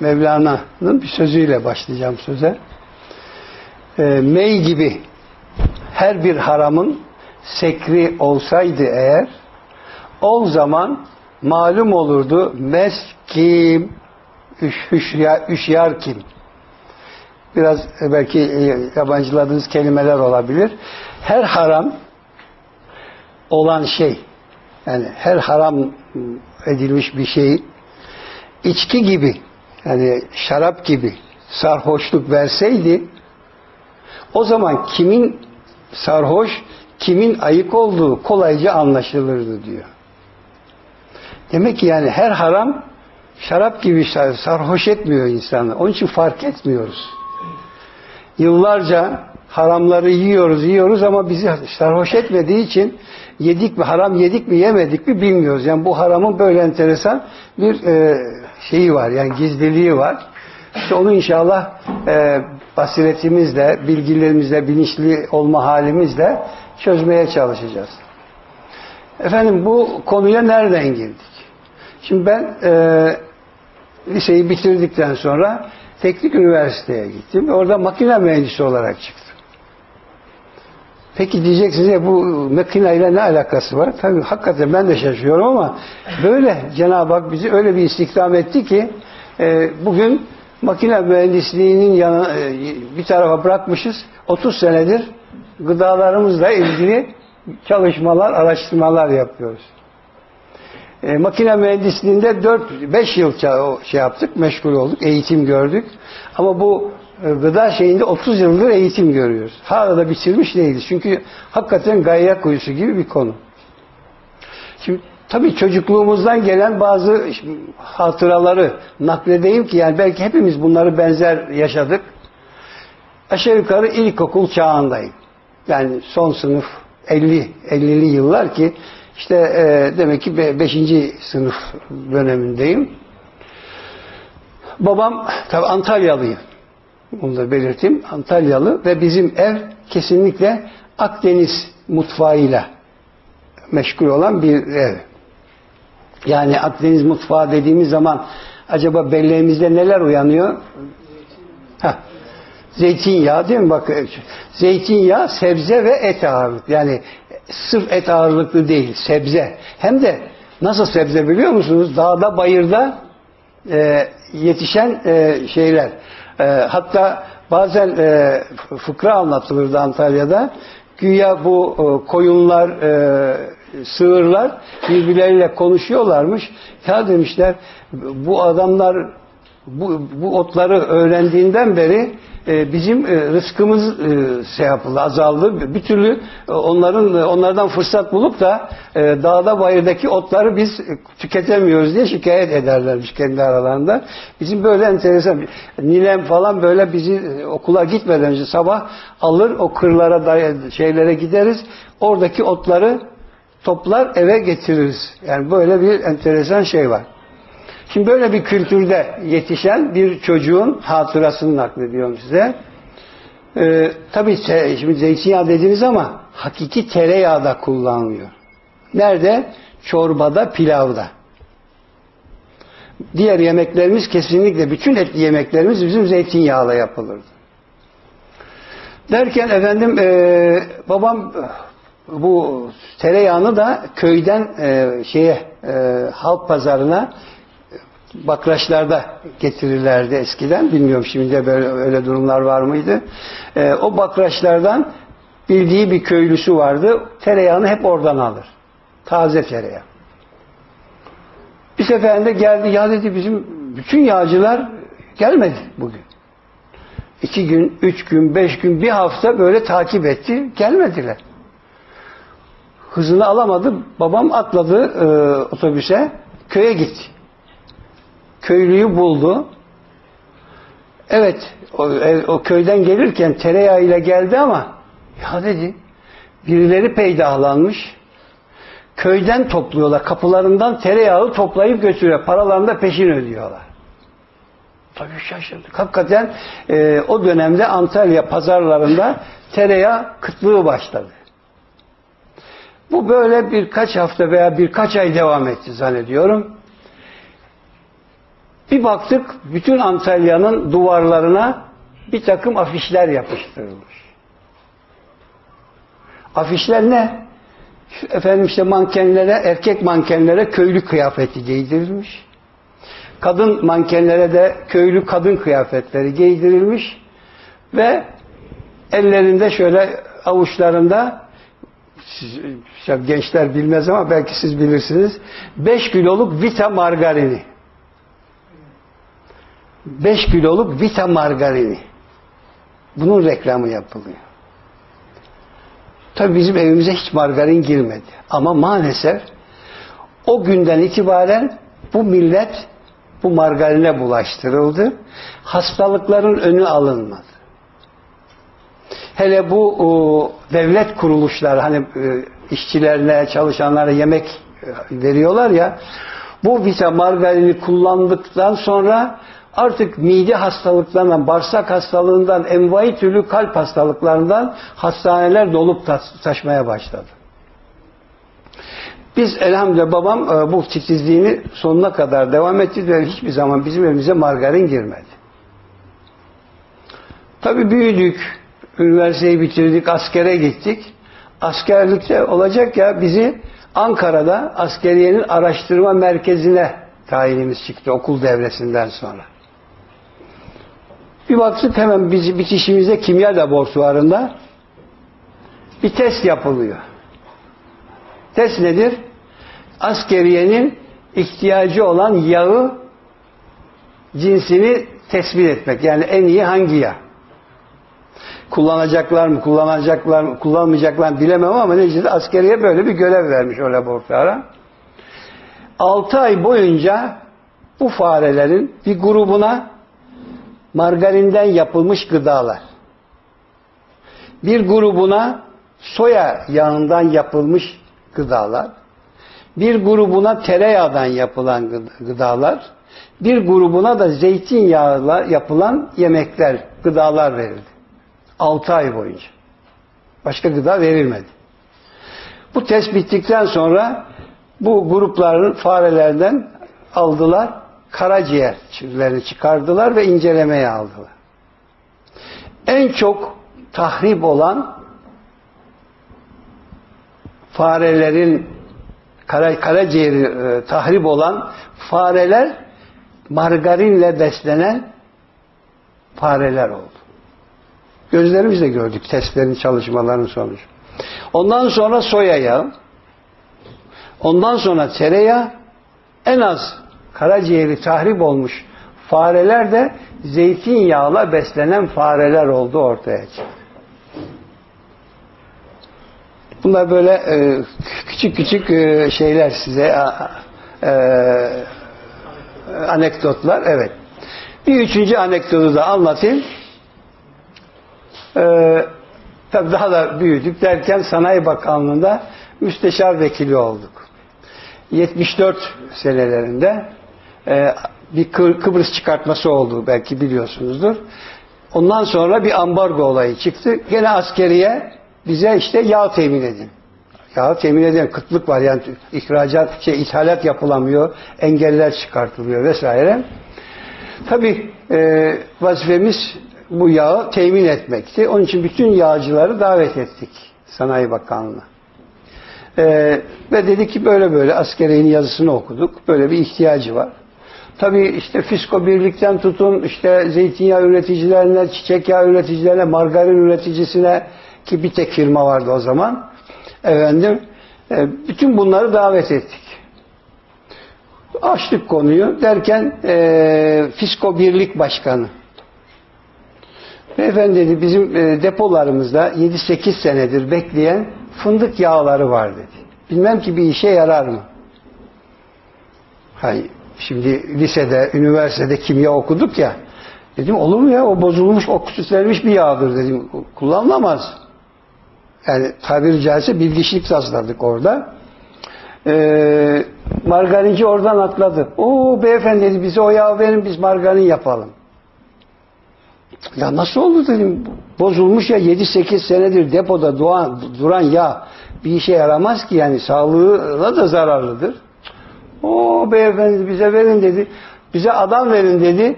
Mevlana'nın bir sözüyle başlayacağım söze. E, mey gibi her bir haramın sekri olsaydı eğer o zaman malum olurdu mes kim, üş, hüşyar, üşyar kim. Biraz e, belki e, yabancıladığınız kelimeler olabilir. Her haram olan şey, yani her haram edilmiş bir şey içki gibi yani şarap gibi sarhoşluk verseydi o zaman kimin sarhoş, kimin ayık olduğu kolayca anlaşılırdı diyor. Demek ki yani her haram şarap gibi sarhoş etmiyor insanı. Onun için fark etmiyoruz. Yıllarca haramları yiyoruz, yiyoruz ama bizi sarhoş etmediği için yedik mi, haram yedik mi, yemedik mi bilmiyoruz. Yani bu haramın böyle enteresan bir e, şeyi var, yani gizliliği var. İşte onu inşallah e, basiretimizle, bilgilerimizle, bilinçli olma halimizle çözmeye çalışacağız. Efendim bu konuya nereden girdik? Şimdi ben e, liseyi bitirdikten sonra teknik üniversiteye gittim. Orada makine mühendisi olarak çıktım. Peki diyeceksiniz ya bu makineyle ne alakası var? Tabii hakikaten ben de şaşıyorum ama böyle Cenab-ı Hak bizi öyle bir istihdam etti ki e, bugün makine mühendisliğinin yanı, e, bir tarafa bırakmışız. 30 senedir gıdalarımızla ilgili çalışmalar, araştırmalar yapıyoruz. E, makine mühendisliğinde 4-5 yıl şey yaptık, meşgul olduk, eğitim gördük. Ama bu gıda şeyinde 30 yıldır eğitim görüyoruz. Hala da bitirmiş değiliz. Çünkü hakikaten gayya kuyusu gibi bir konu. Şimdi tabii çocukluğumuzdan gelen bazı hatıraları nakledeyim ki yani belki hepimiz bunları benzer yaşadık. Aşağı yukarı ilkokul çağındayım. Yani son sınıf 50 50'li yıllar ki işte e, demek ki 5. sınıf dönemindeyim. Babam tabi Antalyalıyım. Onu da belirteyim. Antalyalı ve bizim ev kesinlikle Akdeniz mutfağıyla meşgul olan bir ev. Yani Akdeniz mutfağı dediğimiz zaman acaba belleğimizde neler uyanıyor? Zeytinyağı değil mi? Bak zeytinyağı, sebze ve et ağırlıklı. Yani sırf et ağırlıklı değil, sebze. Hem de nasıl sebze biliyor musunuz? Dağda, bayırda e, yetişen e, şeyler. E, hatta bazen e, fıkra anlatılırdı Antalya'da. Güya bu e, koyunlar, e, sığırlar birbirleriyle konuşuyorlarmış. Ya demişler bu adamlar bu, bu otları öğrendiğinden beri e, bizim e, rızkımız e, şey yapıldı, azaldı. Bir türlü onların onlardan fırsat bulup da dağda bayırdaki otları biz tüketemiyoruz diye şikayet ederlermiş kendi aralarında. Bizim böyle enteresan Nilem falan böyle bizi okula gitmeden önce sabah alır o kırlara şeylere gideriz. Oradaki otları toplar eve getiririz. Yani böyle bir enteresan şey var. Şimdi böyle bir kültürde yetişen bir çocuğun hatırasını naklediyorum size. Ee, tabii şimdi zeytinyağı dediniz ama hakiki tereyağı da kullanılıyor. Nerede? Çorbada, pilavda. Diğer yemeklerimiz kesinlikle, bütün etli yemeklerimiz bizim zeytinyağla yapılırdı. Derken efendim e, babam bu tereyağını da köyden e, şeye e, halk pazarına bakraçlarda getirirlerdi eskiden. Bilmiyorum şimdi de böyle öyle durumlar var mıydı? E, o bakraçlardan bildiği bir köylüsü vardı. Tereyağını hep oradan alır. Taze tereyağı. Bir seferinde geldi. Ya dedi bizim bütün yağcılar gelmedi bugün. İki gün, üç gün, beş gün, bir hafta böyle takip etti. Gelmediler. Hızını alamadı. Babam atladı e, otobüse. Köye gitti köylüyü buldu. Evet, o, o köyden gelirken tereyağı ile geldi ama ya dedi, birileri peydahlanmış. Köyden topluyorlar, kapılarından tereyağı toplayıp götürüyor. Paralarını da peşin ödüyorlar. Tabii şaşırdık. Hakikaten e, o dönemde Antalya pazarlarında tereyağı kıtlığı başladı. Bu böyle birkaç hafta veya birkaç ay devam etti zannediyorum. Bir baktık bütün Antalya'nın duvarlarına bir takım afişler yapıştırılmış. Afişler ne? Efendim işte mankenlere, erkek mankenlere köylü kıyafeti giydirilmiş. Kadın mankenlere de köylü kadın kıyafetleri giydirilmiş ve ellerinde şöyle avuçlarında siz, gençler bilmez ama belki siz bilirsiniz. 5 kiloluk vita margarini. 5 kiloluk vita margarini. Bunun reklamı yapılıyor. Tabi bizim evimize hiç margarin girmedi. Ama maalesef o günden itibaren bu millet bu margarine bulaştırıldı. Hastalıkların önü alınmadı. Hele bu o, devlet kuruluşları hani e, işçilerine, çalışanlara yemek e, veriyorlar ya bu vita margarini kullandıktan sonra artık mide hastalıklarından, bağırsak hastalığından, envai türlü kalp hastalıklarından hastaneler dolup taşmaya başladı. Biz elhamdülillah babam e, bu titizliğini sonuna kadar devam etti ve hiçbir zaman bizim evimize margarin girmedi. Tabi büyüdük, üniversiteyi bitirdik, askere gittik. Askerlikte olacak ya bizi Ankara'da askeriyenin araştırma merkezine tayinimiz çıktı okul devresinden sonra. Bir baktık hemen biz bitişimizde kimya laboratuvarında bir test yapılıyor. Test nedir? Askeriyenin ihtiyacı olan yağı cinsini tespit etmek. Yani en iyi hangi yağ? Kullanacaklar mı, kullanacaklar mı, kullanmayacaklar mı bilemem ama neticede askeriye böyle bir görev vermiş o laboratuvara. 6 ay boyunca bu farelerin bir grubuna margarinden yapılmış gıdalar, bir grubuna soya yağından yapılmış gıdalar, bir grubuna tereyağdan yapılan gıdalar, bir grubuna da zeytinyağıyla yapılan yemekler, gıdalar verildi. 6 ay boyunca. Başka gıda verilmedi. Bu test bittikten sonra bu grupların farelerden aldılar, karaciğerlerini çıkardılar ve incelemeye aldılar. En çok tahrip olan farelerin kara, karaciğeri e, tahrip olan fareler margarinle beslenen fareler oldu. Gözlerimizle gördük testlerin çalışmalarının sonucu. Ondan sonra soya yağı, ondan sonra tereyağı, en az karaciğeri tahrip olmuş fareler de zeytinyağla beslenen fareler oldu ortaya çıktı. Bunlar böyle e, küçük küçük e, şeyler size e, anekdotlar. Evet. Bir üçüncü anekdotu da anlatayım. Ee, tabii daha da büyüdük derken Sanayi Bakanlığı'nda müsteşar vekili olduk. 74 senelerinde e, bir Kıbrıs çıkartması oldu belki biliyorsunuzdur. Ondan sonra bir ambargo olayı çıktı. Gene askeriye bize işte yağ temin edin. Yağ temin edin. Kıtlık var yani ihracat, şey, ithalat yapılamıyor. Engeller çıkartılıyor vesaire. Tabi e, vazifemiz bu yağı temin etmekti. Onun için bütün yağcıları davet ettik Sanayi Bakanlığı'na. Ee, ve dedi ki böyle böyle askeriyenin yazısını okuduk. Böyle bir ihtiyacı var. Tabii işte fisko birlikten tutun işte zeytinyağı üreticilerine, çiçek yağı üreticilerine, margarin üreticisine ki bir tek firma vardı o zaman. Efendim e, bütün bunları davet ettik. Açtık konuyu derken e, Fisko Birlik Başkanı Beyefendi dedi bizim e, depolarımızda 7-8 senedir bekleyen fındık yağları var dedi. Bilmem ki bir işe yarar mı? Hayır. Şimdi lisede, üniversitede kimya okuduk ya. Dedim olur mu ya o bozulmuş, oksitlenmiş bir yağdır dedim. Kullanılamaz. Yani tabiri caizse bilgiçlik tasladık orada. Ee, margarinci oradan atladı. O beyefendi dedi bize o yağ verin biz margarin yapalım. Ya nasıl oldu dedim. Bozulmuş ya 7-8 senedir depoda doğan, duran yağ bir işe yaramaz ki yani sağlığına da zararlıdır. O beyefendi bize verin dedi. Bize adam verin dedi.